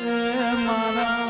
એ મારા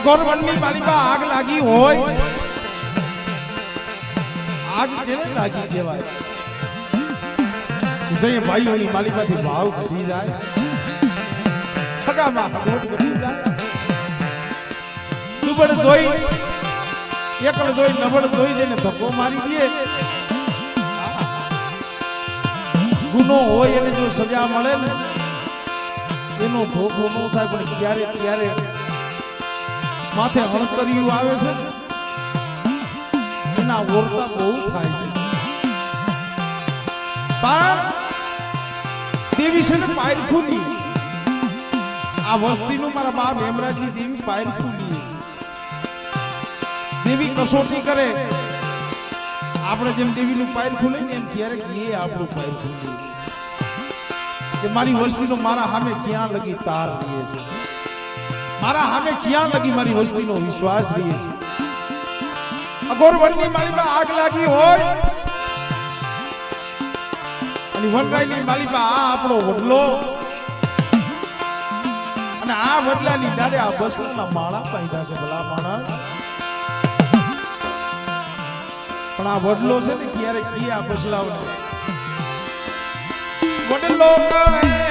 અગોરવનની માલિકા આગ લાગી હોય. આગ કેવી લાગી કહેવાય? જઈએ ભાઈઓની માલિકાથી ભાવ ઘટી જાય. હગામાં હગવટ ઘટી જાય. દુબળ જોઈ, એકળ જોઈ, નબળ જોઈ જઈને ધક્કો મારી દે. ગુનો હોય એને જો સજા મળે ને, એનો ધોકો ન થાય, પણ ક્યારે ક્યારે માથે હણકરિયું આવે છે એના ઓરતા બહુ થાય છે. દેવી છે ને પાયર આ વસ્તીનું મારા બાપ હેમરાજની દેવી પાયરખુની દેવી કસોટી કરે. આપણે જેમ દેવીનું પાયર ખુલે ને એમ ક્યારેક એ આપણું પાયર ખુલે કે મારી વસ્તીનો મારા સામે ક્યાં લગી તાર રહીએ છે? મારા હામે ક્યાં લગી મારી વસ્તીનો વિશ્વાસ રહીએ છે અગોર વનની માલિકા આગ લાગી હોય, અને વનરાયની માલિકા આ આપણો વડલો, અને આ વડલાની દાડે આ બસના માળા પાયદા છે ભલા માણસ. પણ આ વડલો છે ને ક્યારે કી આ બસલાવ વડલો કહે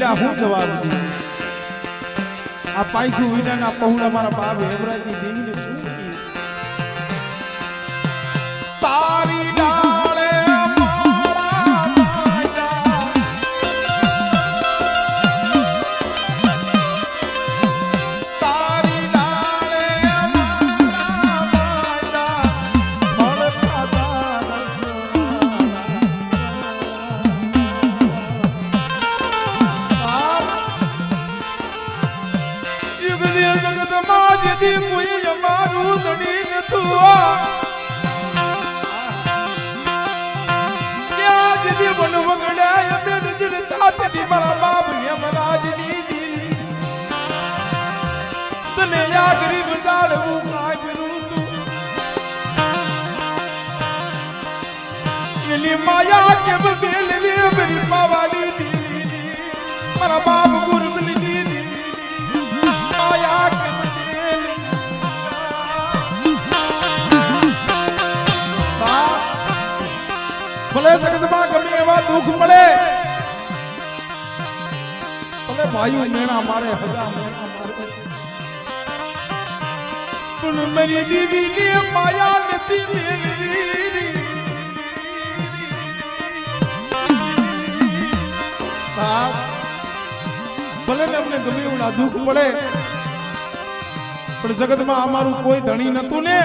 પંખીડા હું જવાબ દી આ પાયખું વિનાના પहुડા મારા બાપ હેવરાજની દેવીને શું કી તને યાગરી એવા દુઃખ પડે. ભલે ભાઈ મેણા મારે હજા મેણા મારે. પણ મારી દીવીની માયા નથી મેળવી ભલે અમને ગમે એવું દુઃખ પડે પણ જગતમાં અમારું કોઈ ધણી નતું ને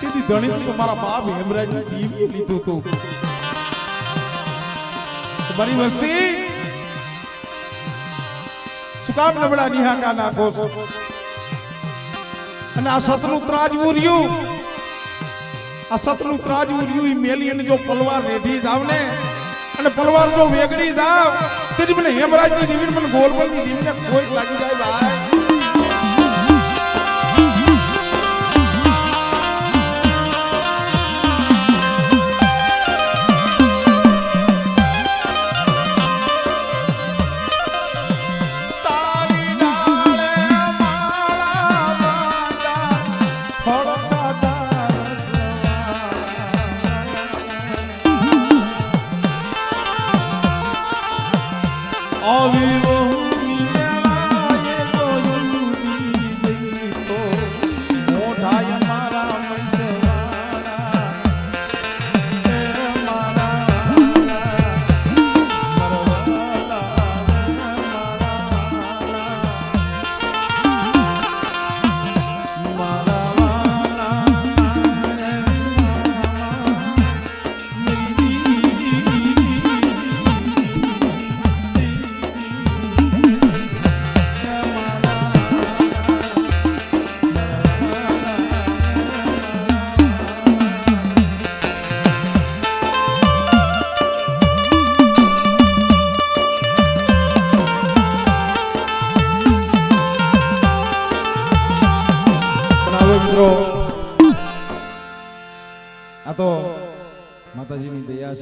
તેથી ધણી મારા બાપ હેમરાજ દીવી લીધું હતું મારી વસ્તી કામ નબળા નિહાકા નાખો છો અને આ સતનું ત્રાજવું રહ્યું. આ સતનું ત્રાજવું રહ્યું. ઈ મેલી અને જો પલવાર રેઢી જાવ ને, અને પલવાર જો વેગડી જાવ તેથી મને હેમરાજની જીવન મને ગોલબલની દેવીને કોઈ લાગી જાય, ભાઈ.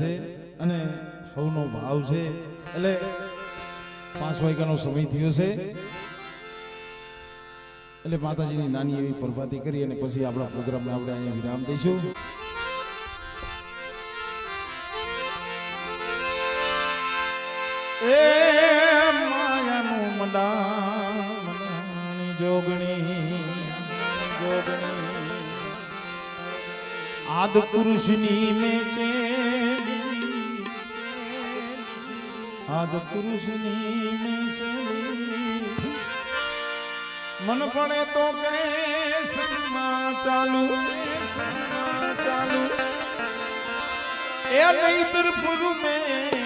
છે અને હવનો ભાવ છે. એટલે પાંચ વાગ્યાનો સમય થયો છે. એટલે માતાજીની નાની એવી પ્રભાતી કરી અને પછી આપણા પ્રોગ્રામને આપણે અહીંયા વિરામ દઈશું. એ આદ પુરુષની મેચેલી આદ પુરુષની મેચેલી મન પડે તો કહે સંગમાં ચાલુ સંગમાં ચાલુ. એ નહીતર પુરુ મેં